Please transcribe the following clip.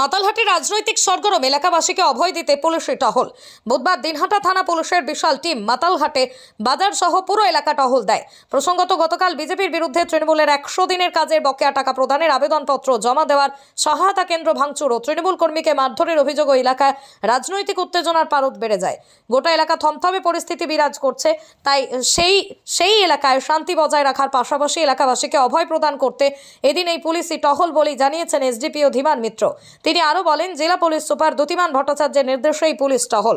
মাতালহাটে রাজনৈতিক সরগরম এলাকাবাসীকে অভয় দিতে পুলিশের টহল। বুধবার দিনহাটা থানা পুলিশের বিশাল টিম মাতালহাটে বাজার সহ পুরো এলাকা টহল দেয়। প্রসঙ্গত, গতকাল বিজেপির বিরুদ্ধে তৃণমূলের একশো দিনের কাজের বকেয়া টাকা প্রদানের আবেদনপত্র জমা দেওয়ার সহায়তা কেন্দ্র ভাঙচুর ও তৃণমূল কর্মীকে মারধরের অভিযোগ এলাকায় রাজনৈতিক উত্তেজনার পারদ বেড়ে যায়। গোটা এলাকা থমথমে পরিস্থিতি বিরাজ করছে, তাই সেই সেই এলাকায় শান্তি বজায় রাখার পাশাপাশি এলাকাবাসীকে অভয় প্রদান করতে এদিন এই পুলিশই টহল বলেই জানিয়েছেন এসডিপিও ধীমান মিত্র। তিনি আরও বলেন জেলা পুলিশ সুপার দ্যুতিমান ভট্টাচার্যের নির্দেশেই পুলিশ টহল।